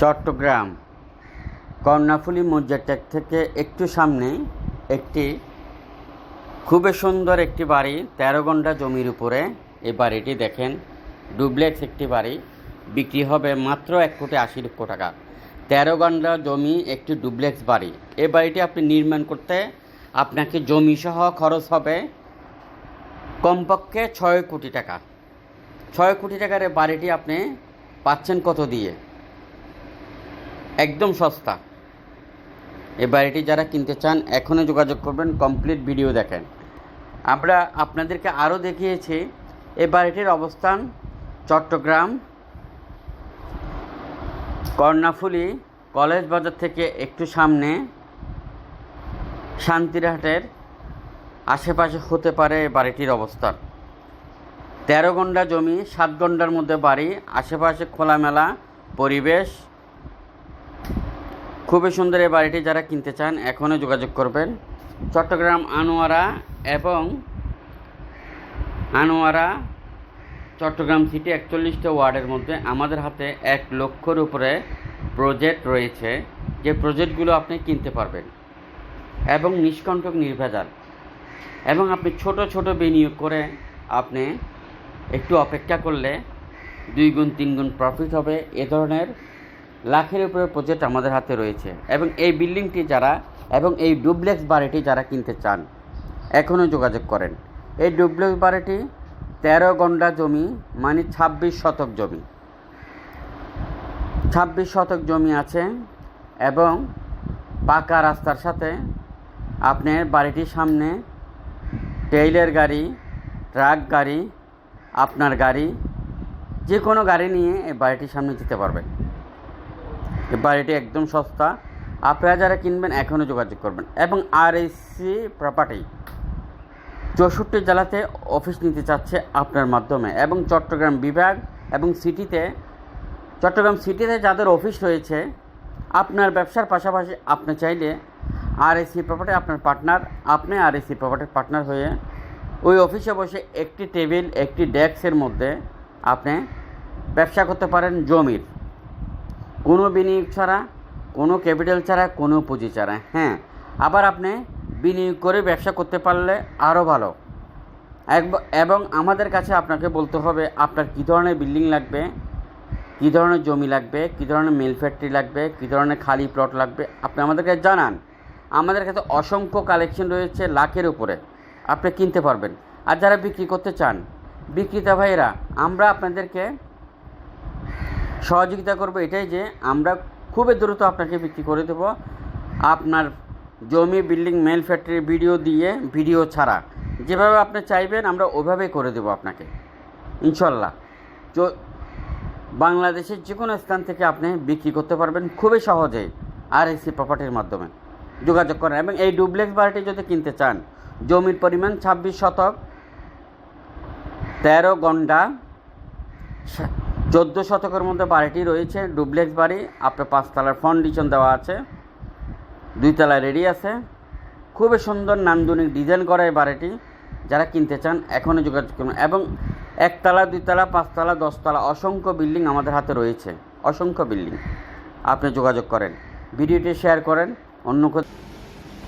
চট্টগ্রাম, কর্ণাফুলি মজ্জারটেক থেকে একটু সামনে একটি খুবই সুন্দর একটি বাড়ি, তেরো ঘণ্টা জমির উপরে। এই বাড়িটি দেখেন, ডুপ্লেক্স একটি বাড়ি, বিক্রি হবে মাত্র এক কোটি আশি লক্ষ টাকা। তেরো ঘণ্টা জমি একটি ডুপ্লেক্স বাড়ি। এই বাড়িটি আপনি নির্মাণ করতে আপনাকে জমি সহ খরচ হবে কমপক্ষে ছয় কোটি টাকা। ছয় কোটি টাকার বাড়িটি আপনি পাচ্ছেন কত দিয়ে? একদম সস্তা। এই বাড়িটি যারা কিনতে চান এখনও যোগাযোগ করবেন কমপ্লিট ভিডিও দেখেন। আমরা আপনাদেরকে আরও দেখিয়েছি, এই বাড়িটির অবস্থান চট্টগ্রাম, কর্ণাফুলি কলেজ বাজার থেকে একটু সামনে, শান্তিরহাটের আশেপাশে হতে পারে বাড়িটির অবস্থান। তেরো ঘণ্টা জমি, সাত ঘণ্টার মধ্যে বাড়ি, আশেপাশে খোলামেলা পরিবেশ খুবই সুন্দর এই বাড়িটি যারা কিনতে চান এখনও যোগাযোগ করবেন। চট্টগ্রাম আনোয়ারা এবং আনোয়ারা চট্টগ্রাম সিটি একচল্লিশটা ওয়ার্ডের মধ্যে আমাদের হাতে এক লক্ষর উপরে প্রজেক্ট রয়েছে। যে প্রজেক্টগুলো আপনি কিনতে পারবেন এবং নিষ্কণ্টক, নির্ভেজাল এবং আপনি ছোট ছোট বিনিয়োগ করে আপনি একটু অপেক্ষা করলে দুই গুণ, তিন গুণ প্রফিট হবে। এ ধরনের লাখের উপরে প্রজেক্ট আমাদের হাতে রয়েছে এবং এই বিল্ডিংটি যারা এবং এই ডুপ্লেক্স বাড়িটি যারা কিনতে চান, এখনও যোগাযোগ করেন। এই ডুপ্লেক্স বাড়িটি তেরো গন্ডা জমি মানে ছাব্বিশ শতক জমি। ছাব্বিশ শতক জমি আছে এবং পাকা রাস্তার সাথে আপনার বাড়িটির সামনে টেইলের গাড়ি, ট্রাক গাড়ি, আপনার গাড়ি, যে কোনো গাড়ি নিয়ে এই বাড়িটির সামনে যেতে পারবেন। এই বাড়িটি একদম সস্তা। আপনারা যারা কিনবেন এখনও যোগাযোগ করবেন। এবং আর এসি প্রপার্টি চৌষট্টি জেলাতে অফিস নিতে চাচ্ছে আপনার মাধ্যমে। এবং চট্টগ্রাম বিভাগ এবং সিটিতে চট্টগ্রাম সিটিতে যাদের অফিস রয়েছে, আপনার ব্যবসার পাশাপাশি আপনি চাইলে আর এসি প্রপার্টি আপনার পার্টনার আপনি আর এসি প্রপার্টির পার্টনার হয়ে ওই অফিসে বসে একটি টেবিল একটি ডেস্কের মধ্যে আপনি ব্যবসা করতে পারেন জমির। কোনো বিনিয়োগ ছাড়া, কোনো ক্যাপিটাল ছাড়া, কোনো পুঁজি ছাড়া হ্যাঁ। আবার আপনি বিনিয়োগ করে ব্যবসা করতে পারলে আরও ভালো। এবং আমাদের কাছে আপনাকে বলতে হবে, আপনার কী ধরনের বিল্ডিং লাগবে, কী ধরনের জমি লাগবে, কী ধরনের মিল ফ্যাক্টরি লাগবে, কী ধরনের খালি প্লট লাগবে, আপনি আমাদেরকে জানান। আমাদের কাছে অসংখ্য কালেকশন রয়েছে লাখের উপরে, আপনি কিনতে পারবেন। আর যারা বিক্রি করতে চান, বিক্রেতা ভাইয়েরা, আমরা আপনাদেরকে সহযোগিতা করব এটাই যে আমরা খুবই দ্রুত আপনাকে বিক্রি করে দেব। আপনার জমি বিল্ডিং মেল ফ্যাক্টরি ভিডিও দিয়ে ভিডিও ছাড়া। যেভাবে আপনি চাইবেন, আমরা ওইভাবেই করে দেবো আপনাকে। ইনশাল্লাহ। বাংলাদেশের যে কোনো স্থান থেকে আপনি বিক্রি করতে পারবেন খুবই সহজেই আর এসি প্রপার্টির মাধ্যমে। যোগাযোগ করেন এবং এই ডুপ্লেক্স বাড়িটি যদি কিনতে চান, জমির পরিমাণ ছাব্বিশ শতক, তেরো গন্ডা চোদ্দ শতকের মধ্যে বাড়িটি রয়েছে, ডুপ্লেক্স বাড়ি। আপনার পাঁচতলার ফাউন্ডেশন দেওয়া আছে। দুইতলা রেডি আছে। খুবই সুন্দর নান্দনিক ডিজাইন করা এই বাড়িটি। যারা কিনতে চান এখনও যোগাযোগ করুন। এবং একতলা, দুইতলা, পাঁচতলা, দশতলা অসংখ্য বিল্ডিং আমাদের হাতে রয়েছে। অসংখ্য বিল্ডিং আপনি যোগাযোগ করেন। ভিডিওটি শেয়ার করেন। অন্য